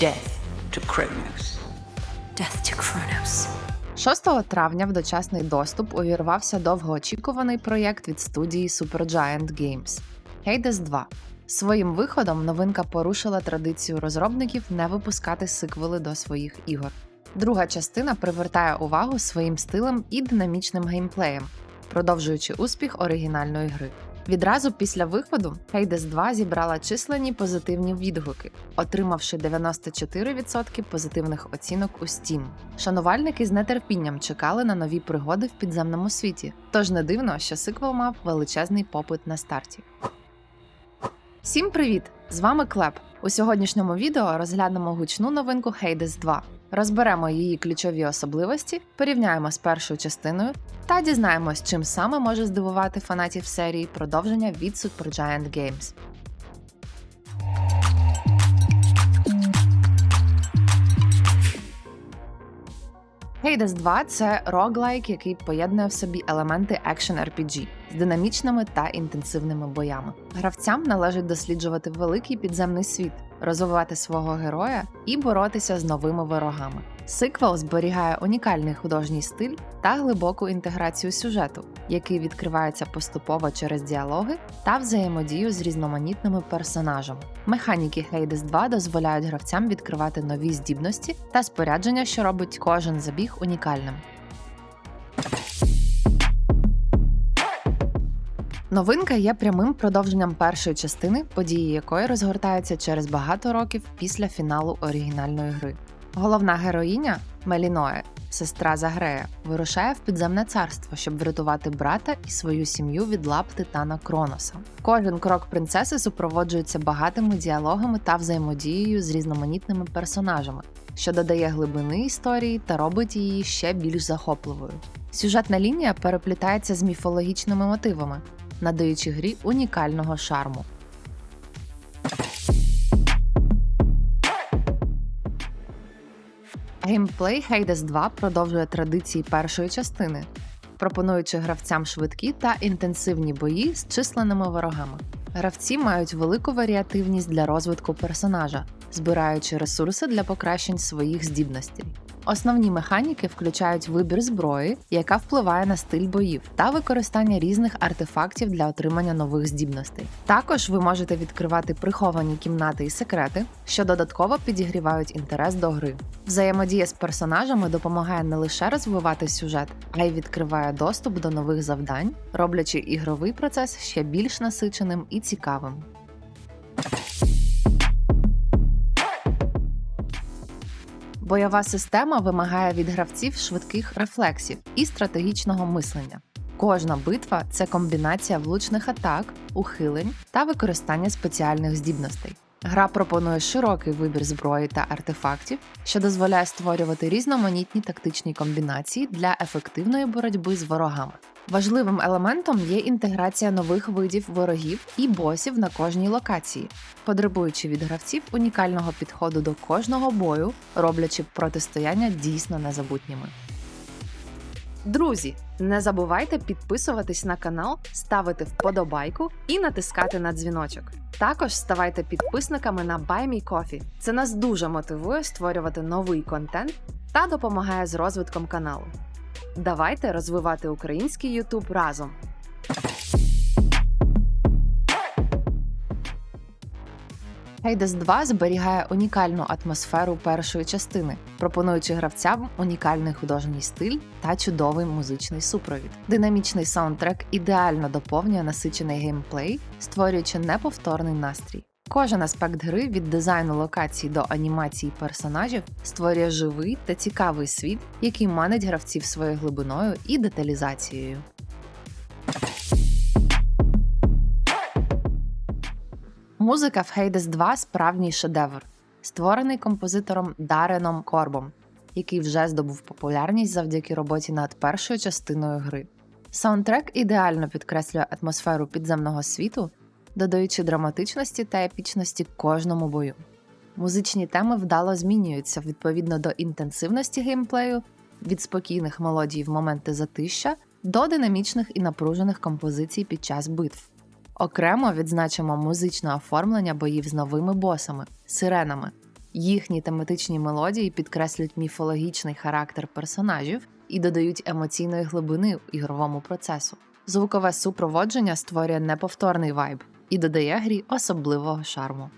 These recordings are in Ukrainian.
Death to Kronos. Death to Kronos. 6 травня в дочасний доступ увірвався довгоочікуваний проєкт від студії Supergiant Games Hades 2. Своїм виходом новинка порушила традицію розробників не випускати сиквели до своїх ігор. Друга частина привертає увагу своїм стилем і динамічним геймплеєм, продовжуючи успіх оригінальної гри. Відразу після виходу Hades 2 зібрала численні позитивні відгуки, отримавши 94% позитивних оцінок у Steam. Шанувальники з нетерпінням чекали на нові пригоди в підземному світі, тож не дивно, що сиквел мав величезний попит на старті. Всім привіт! З вами Клеп. У сьогоднішньому відео розглянемо гучну новинку Hades 2. Розберемо її ключові особливості, порівняємо з першою частиною та дізнаємось, чим саме може здивувати фанатів серії продовження від Supergiant Games. Hades 2 – це роглайк, який поєднує в собі елементи екшен RPG з динамічними та інтенсивними боями. Гравцям належить досліджувати великий підземний світ, розвивати свого героя і боротися з новими ворогами. Сиквел зберігає унікальний художній стиль та глибоку інтеграцію сюжету, який відкривається поступово через діалоги та взаємодію з різноманітними персонажами. Механіки Hades 2 дозволяють гравцям відкривати нові здібності та спорядження, що робить кожен забіг унікальним. Новинка є прямим продовженням першої частини, події якої розгортаються через багато років після фіналу оригінальної гри. Головна героїня Меліноє, сестра Загрея, вирушає в підземне царство, щоб врятувати брата і свою сім'ю від лап титана Кроноса. Кожен крок принцеси супроводжується багатими діалогами та взаємодією з різноманітними персонажами, що додає глибини історії та робить її ще більш захопливою. Сюжетна лінія переплітається з міфологічними мотивами, надаючи грі унікального шарму. Геймплей Hades 2 продовжує традиції першої частини, пропонуючи гравцям швидкі та інтенсивні бої з численними ворогами. Гравці мають велику варіативність для розвитку персонажа, збираючи ресурси для покращень своїх здібностей. Основні механіки включають вибір зброї, яка впливає на стиль боїв, та використання різних артефактів для отримання нових здібностей. Також ви можете відкривати приховані кімнати і секрети, що додатково підігрівають інтерес до гри. Взаємодія з персонажами допомагає не лише розвивати сюжет, а й відкриває доступ до нових завдань, роблячи ігровий процес ще більш насиченим і цікавим. Бойова система вимагає від гравців швидких рефлексів і стратегічного мислення. Кожна битва це комбінація влучних атак, ухилень та використання спеціальних здібностей. Гра пропонує широкий вибір зброї та артефактів, що дозволяє створювати різноманітні тактичні комбінації для ефективної боротьби з ворогами. Важливим елементом є інтеграція нових видів ворогів і босів на кожній локації, потребуючи від гравців унікального підходу до кожного бою, роблячи протистояння дійсно незабутніми. Друзі, не забувайте підписуватись на канал, ставити вподобайку і натискати на дзвіночок. Також ставайте підписниками на BuyMeCoffee. Це нас дуже мотивує створювати новий контент та допомагає з розвитком каналу. Давайте розвивати український YouTube разом. Hades 2 зберігає унікальну атмосферу першої частини, пропонуючи гравцям унікальний художній стиль та чудовий музичний супровід. Динамічний саундтрек ідеально доповнює насичений геймплей, створюючи неповторний настрій. Кожен аспект гри від дизайну локацій до анімації персонажів створює живий та цікавий світ, який манить гравців своєю глибиною і деталізацією. Музика в Hades 2 справжній шедевр, створений композитором Дареном Корбом, який вже здобув популярність завдяки роботі над першою частиною гри. Саундтрек ідеально підкреслює атмосферу підземного світу, додаючи драматичності та епічності кожному бою. Музичні теми вдало змінюються відповідно до інтенсивності геймплею, від спокійних мелодій в моменти затища до динамічних і напружених композицій під час битв. Окремо відзначимо музичне оформлення боїв з новими босами, сиренами Їхні тематичні мелодії підкреслюють міфологічний характер персонажів і додають емоційної глибини ігровому процесу. Звукове супроводження створює неповторний вайб і додає грі особливого шарму.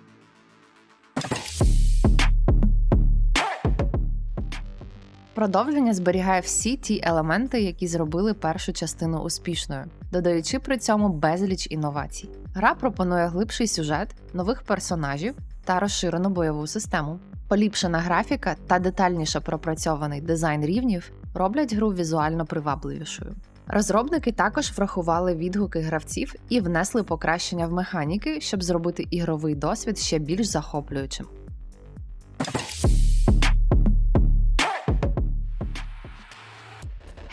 Продовження зберігає всі ті елементи, які зробили першу частину успішною, додаючи при цьому безліч інновацій. Гра пропонує глибший сюжет, нових персонажів та розширену бойову систему. Поліпшена графіка та детальніше пропрацьований дизайн рівнів роблять гру візуально привабливішою. Розробники також врахували відгуки гравців і внесли покращення в механіки, щоб зробити ігровий досвід ще більш захоплюючим.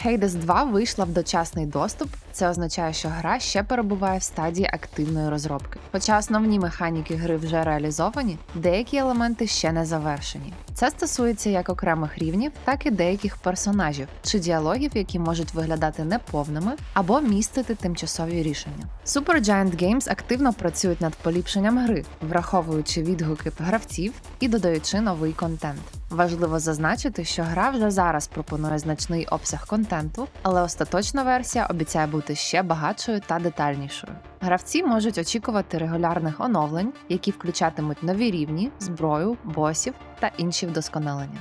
Hades 2 вийшла в дочасний доступ. Це означає, що гра ще перебуває в стадії активної розробки. Хоча основні механіки гри вже реалізовані, деякі елементи ще не завершені. Це стосується як окремих рівнів, так і деяких персонажів чи діалогів, які можуть виглядати неповними або містити тимчасові рішення. Supergiant Games активно працюють над поліпшенням гри, враховуючи відгуки гравців і додаючи новий контент. Важливо зазначити, що гра вже зараз пропонує значний обсяг контенту, але остаточна версія обіцяє бути ще багатшою та детальнішою. Гравці можуть очікувати регулярних оновлень, які включатимуть нові рівні, зброю, босів та інші вдосконалення.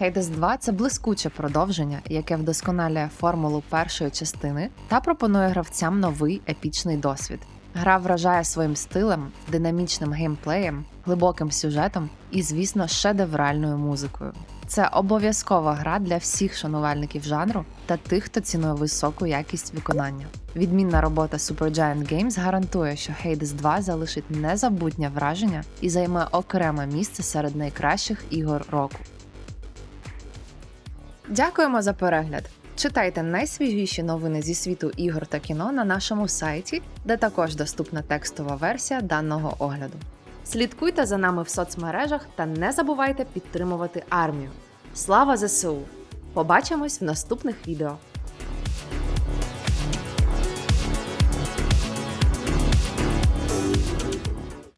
Hades 2 – це блискуче продовження, яке вдосконалює формулу першої частини та пропонує гравцям новий епічний досвід. Гра вражає своїм стилем, динамічним геймплеєм, глибоким сюжетом і, звісно, шедевральною музикою. Це обов'язкова гра для всіх шанувальників жанру та тих, хто цінує високу якість виконання. Відмінна робота Supergiant Games гарантує, що Hades 2 залишить незабутнє враження і займе окреме місце серед найкращих ігор року. Дякуємо за перегляд! Читайте найсвіжіші новини зі світу ігор та кіно на нашому сайті, де також доступна текстова версія даного огляду. Слідкуйте за нами в соцмережах та не забувайте підтримувати армію. Слава ЗСУ! Побачимось в наступних відео!